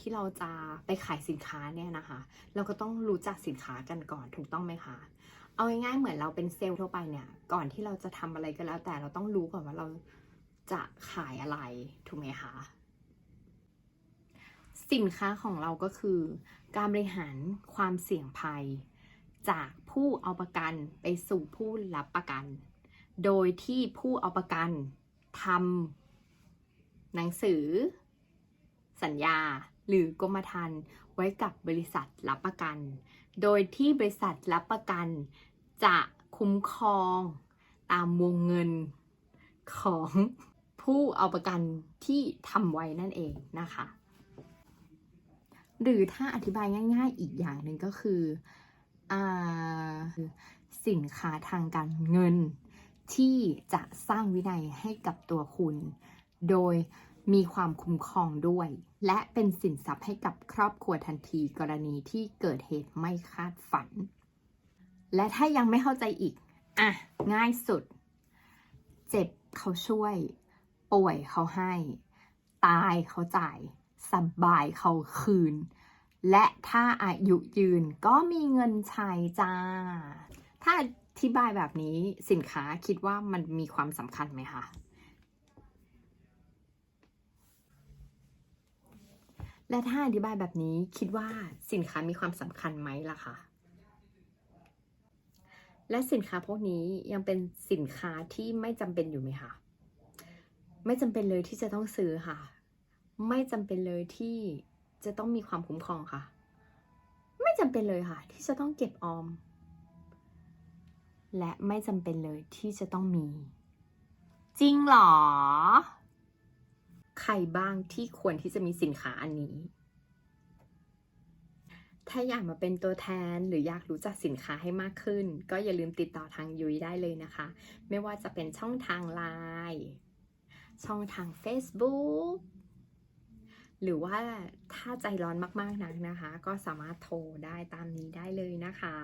ที่เราจะไปขายสินค้าเนี่ยนะคะ เราก็ต้องรู้จักสินค้ากันก่อนถูกต้องไหมคะเอาง่ายๆเหมือนเราเป็นเซลล์ทั่วไปเนี่ย ก่อนที่เราจะทำอะไรก็แล้ว แต่เราต้องรู้ก่อนว่าเราจะขายอะไรถูกไหมคะสินค้าของเราก็คือ การบริหารความเสี่ยงภัย จากผู้เอาประกันไปสู่ผู้รับประกัน โดยที่ผู้เอาประกันทำหนังสือ สัญญา หรือกรมธรรม์ไว้กับบริษัทรับประกัน โดยที่บริษัทรับประกัน จะคุ้มครองตามวงเงินของผู้เอาประกันที่ทำไว้นั่นเองนะคะ หรือถ้าอธิบายง่าย ๆ อีกอย่างหนึ่งก็คืออาสินค้าทางการเงินที่จะสร้างวินัยให้กับตัวคุณ โดย มีความคุ้มครองด้วย และเป็นสินทรัพย์ให้กับครอบครัวทันทีกรณีที่เกิดเหตุไม่คาดฝัน และถ้ายังไม่เข้าใจอีก อะ ง่ายสุด เจ็บเขาช่วย ป่วยเขาให้ ตายเขาจ่าย สบายเขาคืน และถ้าอายุยืนก็มีเงินใช้จ้า ถ้าอธิบายแบบนี้สินค้าคิดว่ามันมีความสำคัญไหมคะ และถ้าอธิบายแบบนี้คิดว่าสินค้ามีความสำคัญไหมล่ะคะและสินค้าพวกนี้ยังเป็นสินค้าที่ไม่จำเป็นอยู่ไหมคะไม่จำเป็นเลยที่จะต้องซื้อค่ะ ไม่จำเป็นเลยที่จะต้องมีความคุ้มครองค่ะ ไม่จำเป็นเลยค่ะ ที่จะต้องเก็บออม และไม่จำเป็นเลยที่จะต้องมี จริงเหรอ ใครบ้างที่ควรที่จะมีสินค้าอันนี้ ถ้าอยากมาเป็นตัวแทนหรืออยากรู้จักสินค้าให้มากขึ้น ก็อย่าลืมติดต่อทางยุ้ยได้เลยนะคะ ไม่ว่าจะเป็นช่องทางไลน์ช่องทาง Facebook หรือว่าถ้าใจร้อนมากๆนักนะคะ ก็สามารถโทรได้ตามนี้ได้เลยนะคะ